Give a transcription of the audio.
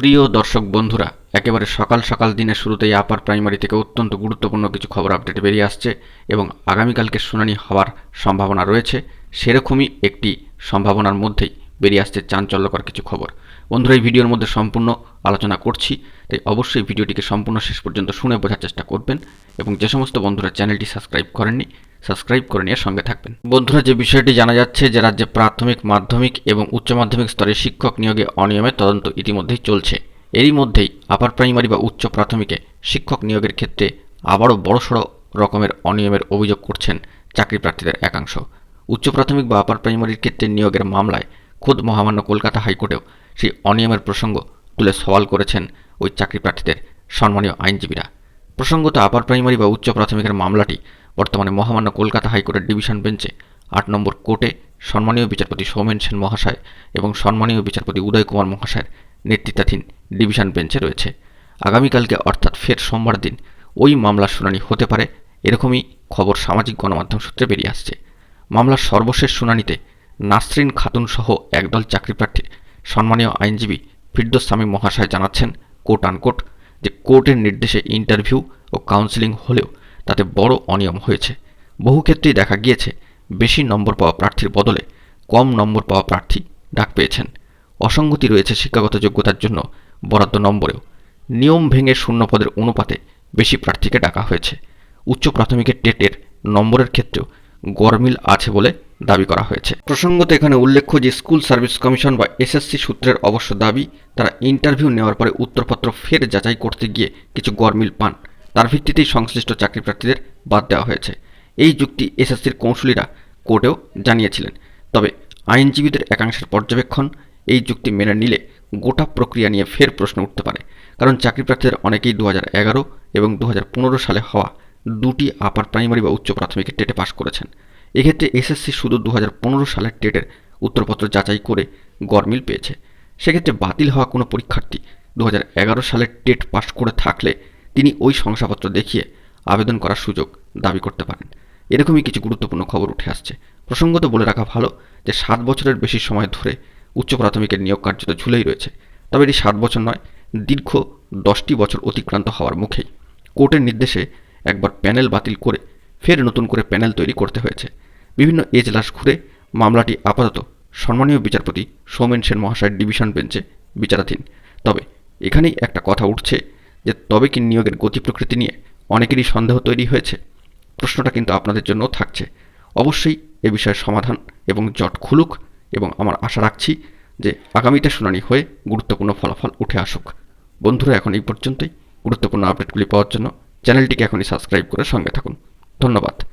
প্রিয় দর্শক বন্ধুরা, একেবারে সকাল সকাল দিনের শুরুতেই আপার প্রাইমারি থেকে অত্যন্ত গুরুত্বপূর্ণ কিছু খবর আপডেট বেরিয়ে আসছে এবং আগামীকালকে শুনানি হওয়ার সম্ভাবনা রয়েছে, সেরকমই একটি সম্ভাবনার মধ্যেই বেরিয়ে আসছে চাঞ্চল্যকর কিছু খবর। বন্ধুরা, এই ভিডিওর মধ্যে সম্পূর্ণ আলোচনা করছি, তাই অবশ্যই ভিডিওটিকে সম্পূর্ণ শেষ পর্যন্ত শুনে বোঝার চেষ্টা করবেন এবং যে সমস্ত বন্ধুরা চ্যানেলটি সাবস্ক্রাইব করেননি সাবস্ক্রাইব করে নিয়ে সঙ্গে থাকবেন। বন্ধুরা, যে বিষয়টি জানা যাচ্ছে যে রাজ্যে প্রাথমিক, মাধ্যমিক এবং উচ্চ মাধ্যমিক স্তরে শিক্ষক নিয়োগে অনিয়মের তদন্ত ইতিমধ্যেই চলছে। এরই মধ্যেই আপার প্রাইমারি বা উচ্চ প্রাথমিকে শিক্ষক নিয়োগের ক্ষেত্রে আবারও বড়সড় রকমের অনিয়মের অভিযোগ করছেন চাকরি প্রার্থীদের একাংশ। উচ্চ প্রাথমিক বা আপার প্রাইমারির ক্ষেত্রে নিয়োগের মামলায় খোদ মহামান্য কলকাতা হাইকোর্টেও সেই অনিয়মের প্রসঙ্গ তুলে সওয়াল করেছেন ওই চাকরি প্রার্থীদের সম্মানীয় আইনজীবীরা। প্রসঙ্গত, আপার প্রাইমারি বা উচ্চ প্রাথমিকের মামলাটি বর্তমানে মহামান্য কলকাতা হাইকোর্টের ডিভিশন বেঞ্চে আট নম্বর কোর্টে সম্মানীয় বিচারপতি সৌমেন সেন মহাশয় এবং সম্মানীয় বিচারপতি উদয় কুমার মহাশয়ের নেতৃত্বাধীন ডিভিশন বেঞ্চে রয়েছে। আগামীকালকে অর্থাৎ ফের সোমবার দিন ওই মামলার শুনানি হতে পারে, এরকমই খবর সামাজিক গণমাধ্যম সূত্রে বেরিয়ে আসছে। মামলার সর্বশেষ শুনানিতে নাসরিন খাতুন সহ একদল চাকরিপ্রার্থীর সম্মানীয় আইনজীবী ফিরদোস সামি মহাশয় জানাচ্ছেন কোর্ট আনকোট যে কোর্টের নির্দেশে ইন্টারভিউ ও কাউন্সেলিং হলেও তাতে বড় অনিয়ম হয়েছে। বহু ক্ষেত্রেই দেখা গিয়েছে, বেশি নম্বর পাওয়া প্রার্থীর বদলে কম নম্বর পাওয়া প্রার্থী ডাক পেয়েছেন। অসঙ্গতি রয়েছে শিক্ষাগত যোগ্যতার জন্য বরাদ্দ নম্বরেও। নিয়ম ভেঙে শূন্য পদের অনুপাতে বেশি প্রার্থীকে ডাকা হয়েছে। উচ্চ প্রাথমিকের টেটের নম্বরের ক্ষেত্রেও গরমিল আছে বলে দাবি করা হয়েছে। প্রসঙ্গত এখানে উল্লেখ্য যে, স্কুল সার্ভিস কমিশন বা এসএসসি সূত্রের অবশ্য দাবি, তারা ইন্টারভিউ নেওয়ার পরে উত্তরপত্র ফের যাচাই করতে গিয়ে কিছু গরমিল পান। তার ভিত্তিতেই সংশ্লিষ্ট চাকরি প্রার্থীদের বাদ দেওয়া হয়েছে। এই যুক্তি এসএসসির কৌঁসুলিরা কোর্টেও জানিয়েছিলেন। তবে আইনজীবীদের একাংশের পর্যবেক্ষণ এই যুক্তি মেনে নিলে গোটা প্রক্রিয়া নিয়ে ফের প্রশ্ন উঠতে পারে। কারণ চাকরি প্রার্থীদের অনেকেই দু এগারো এবং দু হাজার পনেরো সালে হওয়া দুটি আপার প্রাইমারি বা উচ্চ প্রাথমিকের টেটে পাশ করেছেন। এক্ষেত্রে এসএসসি শুধু দু হাজার পনেরো সালের টেটের উত্তরপত্র যাচাই করে গরমিল পেয়েছে। সেক্ষেত্রে বাতিল হওয়া কোনো পরীক্ষার্থী দু হাজার এগারো সালের টেট পাশ করে থাকলে তিনি ওই শংসাপত্র দেখিয়ে আবেদন করার সুযোগ দাবি করতে পারেন। এরকমই কিছু গুরুত্বপূর্ণ খবর উঠে আসছে। প্রসঙ্গত বলে রাখা ভালো যে, সাত বছরের বেশি সময় ধরে উচ্চ প্রাথমিকের নিয়োগ কার্য তো ঝুলেই রয়েছে। তবে এটি সাত বছর নয়, দীর্ঘ দশটি বছর অতিক্রান্ত হওয়ার মুখেই। কোর্টের নির্দেশে একবার প্যানেল বাতিল করে ফের নতুন করে প্যানেল তৈরি করতে হয়েছে। বিভিন্ন এজলাস ঘুরে মামলাটি আপাতত সম্মানীয় বিচারপতি সৌমেন সেন মহাশয়ের ডিভিশন বেঞ্চে বিচারাধীন। তবে এখানেই একটা কথা উঠছে যে তবে কি নিয়োগের গতি প্রকৃতি নিয়ে অনেকেরই সন্দেহ তৈরি হয়েছে? প্রশ্নটা কিন্তু আপনাদের জন্য থাকছে। অবশ্যই এ বিষয়ে সমাধান এবং জট খুলুক এবং আমার আশা রাখছি যে আগামীতে শুনানি হয়ে গুরুত্বপূর্ণ ফলাফল উঠে আসুক। বন্ধুরা, এখন এই পর্যন্তই। গুরুত্বপূর্ণ আপডেটগুলি পাওয়ার জন্য চ্যানেলটিকে এখনই সাবস্ক্রাইব করে সঙ্গে থাকুন। ধন্যবাদ।